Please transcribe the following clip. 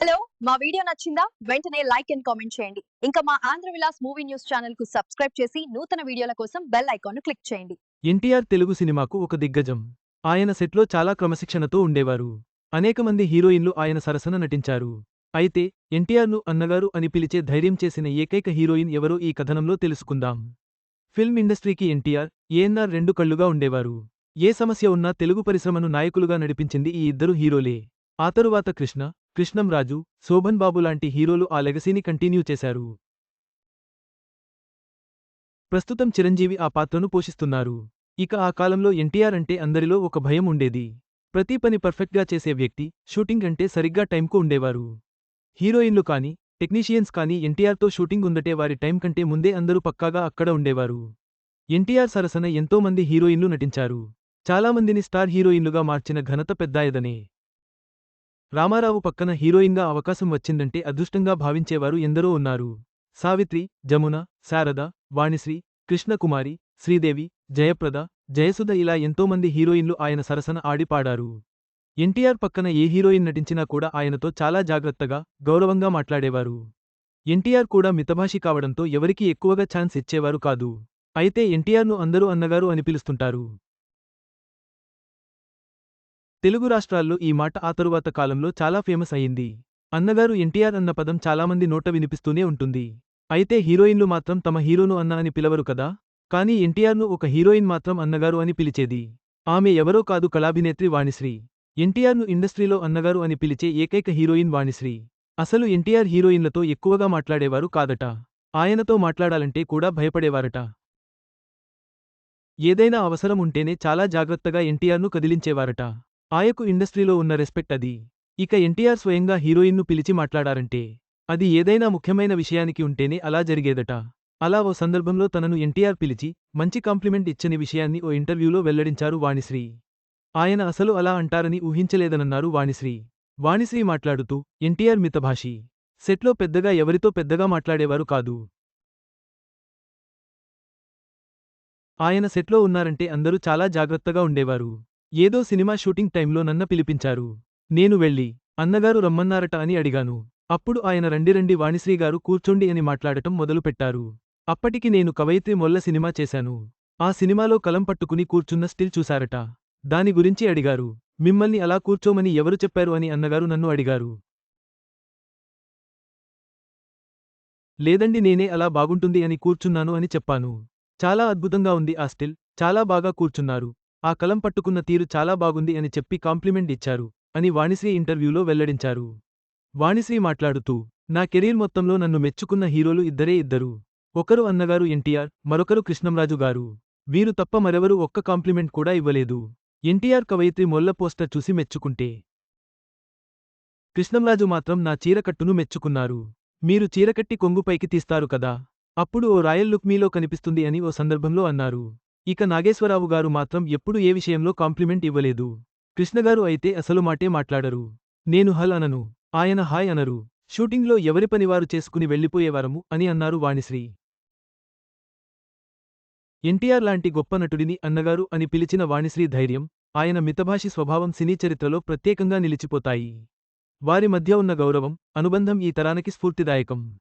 Hello మా video నచ్చిందా? వెంటనే లైక్ అండ్ కామెంట్ చేయండి. ఇంకా మా ఆంధ్ర విలాస్ మూవీ న్యూస్ ఛానల్కు సబ్స్క్రైబ్ చేసి నూతన వీడియోల కోసం బెల్ ఐకాన్ క్లిక్ చేయండి. ఎన్టీఆర్ తెలుగు సినిమాకు ఒక దిగ్గజం. ఆయన సెట్లో చాలా క్రమశిక్షణతో ఉండేవారు. అనేక మంది హీరోయిన్లు ఆయన సరసన నటించారు. అయితే ఎన్టీఆర్ను అన్నగారు అని పిలిచే ధైర్యం చేసిన ఏకైక హీరోయిన్ ఎవరో ఈ కథనంలో తెలుసుకుందాం. ఫిల్మ్ ఇండస్ట్రీకి ఎన్టీఆర్ ఏఎన్ఆర్ రెండు కళ్ళుగా ఉండేవారు. ఏ సమస్య ఉన్నా తెలుగు పరిశ్రమను నాయకులుగా నడిపించింది ఈ ఇద్దరు హీరోలే. ఆ తరువాత కృష్ణ కృష్ణంరాజు శోభన్ బాబు లాంటి హీరోలు ఆ లెగసీని కంటిన్యూ చేశారు. ప్రస్తుతం చిరంజీవి ఆ పాత్రను పోషిస్తున్నారు. ఇక ఆ కాలంలో ఎన్టీఆర్ అంటే అందరిలో ఒక భయం ఉండేది. ప్రతి పని పర్ఫెక్ట్గా చేసే వ్యక్తి షూటింగ్ అంటే సరిగ్గా టైంకు ఉండేవారు. హీరోయిన్లు కానీ టెక్నీషియన్స్ కానీ ఎన్టీఆర్తో షూటింగ్ ఉందటే వారి టైం కంటే ముందే అందరూ పక్కాగా అక్కడ ఉండేవారు. ఎన్టీఆర్ సరసన ఎంతో మంది హీరోయిన్లు నటించారు. చాలామందిని స్టార్ హీరోయిన్లుగా మార్చిన ఘనత పెద్దాయదనే. రామారావు పక్కన హీరోయిన్గా అవకాశం వచ్చిందంటే అదృష్టంగా భావించేవారు ఎందరో ఉన్నారు. సావిత్రి జమున శారద వాణిశ్రీ కృష్ణకుమారి శ్రీదేవి జయప్రద జయసుధ ఇలా ఎంతోమంది హీరోయిన్లు ఆయన సరసన ఆడిపాడారు. ఎన్టీఆర్ పక్కన ఏ హీరోయిన్ నటించినా కూడా ఆయనతో చాలా జాగ్రత్తగా గౌరవంగా మాట్లాడేవారు. ఎన్టీఆర్ కూడా మితభాషి కావడంతో ఎవరికీ ఎక్కువగా ఛాన్స్ ఇచ్చేవారు కాదు. అయితే ఎన్టీఆర్ను అందరూ అన్నగారు అని పిలుస్తుంటారు. తెలుగు రాష్ట్రాల్లో ఈ మాట ఆ తరువాత కాలంలో చాలా ఫేమస్ అయింది అన్నగారు ఎన్టీఆర్ అన్న పదం చాలామంది నోట వినిపిస్తూనే ఉంటుంది. అయితే హీరోయిన్లు మాత్రం తమ హీరోను అన్న అని పిలవరు కదా? కానీ ఎన్టీఆర్ను ఒక హీరోయిన్ మాత్రం అన్నగారు అని పిలిచేది. ఆమె ఎవరో కాదు కళాభినేత్రి వాణిశ్రీ. ఎన్టీఆర్ను ఇండస్ట్రీలో అన్నగారు అని పిలిచే ఏకైక హీరోయిన్ వాణిశ్రీ. అసలు ఎన్టీఆర్ హీరోయిన్లతో ఎక్కువగా మాట్లాడేవారు కాదట. ఆయనతో మాట్లాడాలంటే కూడా భయపడేవారట. ఏదైనా అవసరం ఉంటేనే చాలా జాగ్రత్తగా ఎన్టీఆర్ను కదిలించేవారట. ఆయకు ఇండస్ట్రీలో ఉన్న రెస్పెక్ట్ అది. ఇక ఎన్టీఆర్ స్వయంగా హీరోయిన్ను పిలిచి మాట్లాడారంటే అది ఏదైనా ముఖ్యమైన విషయానికి ఉంటేనే అలా జరిగేదట. అలా ఓ సందర్భంలో తనను ఎన్టీఆర్ పిలిచి మంచి కాంప్లిమెంట్ ఇచ్చని విషయాన్ని ఓ ఇంటర్వ్యూలో వెల్లడించారు వాణిశ్రీ. ఆయన అసలు అలా అంటారని ఊహించలేదనన్నారు వాణిశ్రీ. వాణిశ్రీ మాట్లాడుతూ ఎన్టీఆర్ మితభాషి. సెట్లో పెద్దగా ఎవరితో పెద్దగా మాట్లాడేవారు కాదు. ఆయన సెట్లో ఉన్నారంటే అందరూ చాలా జాగ్రత్తగా ఉండేవారు. ఏదో సినిమా షూటింగ్ టైంలో నన్న పిలిపించారు. నేను వెళ్ళి అన్నగారు రమ్మన్నారట అని అడిగాను. అప్పుడు ఆయన రండిరండి వాణిశ్రీగారు కూర్చోండి అని మాట్లాడటం మొదలుపెట్టారు. అప్పటికి నేను కవయిత్రి మొల్ల సినిమా చేశాను. ఆ సినిమాలో కలం పట్టుకుని కూర్చున్న స్టిల్ చూశారట. దాని గురించి అడిగారు. మిమ్మల్ని అలా కూర్చోమని ఎవరు చెప్పారు అని అన్నగారు నన్ను అడిగారు. లేదండి నేనే అలా బాగుంటుంది అని కూర్చున్నాను అని చెప్పాను. చాలా అద్భుతంగా ఉంది ఆ స్టిల్. చాలా బాగా కూర్చున్నారు. ఆ కలం పట్టుకున్న తీరు చాలా బాగుంది అని చెప్పి కాంప్లిమెంట్ ఇచ్చారు అని వాణిశ్రీ ఇంటర్వ్యూలో వెల్లడించారు. వాణిశ్రీ మాట్లాడుతూ నా కెరీర్ మొత్తంలో నన్ను మెచ్చుకున్న హీరోలు ఇద్దరే ఇద్దరు. ఒకరు అన్నగారు ఎన్టీఆర్ మరొకరు కృష్ణంరాజు గారు. వీరు తప్ప మరెవరూ ఒక్క కాంప్లిమెంట్ కూడా ఇవ్వలేదు. ఎన్టీఆర్ కవయిత్రి మొల్ల పోస్టర్ చూసి మెచ్చుకుంటే. కృష్ణంరాజు మాత్రం నా చీరకట్టును మెచ్చుకున్నారు. మీరు చీరకట్టి కొంగుపైకి తీస్తారు కదా. అప్పుడు ఓ రాయల్ లుక్ మీలో కనిపిస్తుంది అని ఓ సందర్భంలో అన్నారు. ఇక నాగేశ్వరరావు గారు మాత్రం ఎప్పుడు ఏ విషయంలో కాంప్లిమెంట్ ఇవ్వలేదు. కృష్ణగారు అయితే అసలు మాటే మాట్లాడరు. నేను హల్ అనను. ఆయన హాయ్ అనరు. షూటింగ్లో ఎవరి పనివారు చేసుకుని వెళ్ళిపోయేవారము అని అన్నారు వాణిశ్రీ. ఎన్టీఆర్ లాంటి గొప్ప నటుడిని అన్నగారు అని పిలిచిన వాణిశ్రీ ధైర్యం ఆయన మితభాషి స్వభావం సినీ చరిత్రలో ప్రత్యేకంగా నిలిచిపోతాయి. వారి మధ్య ఉన్న గౌరవం అనుబంధం ఈ తరానికి స్ఫూర్తిదాయకం.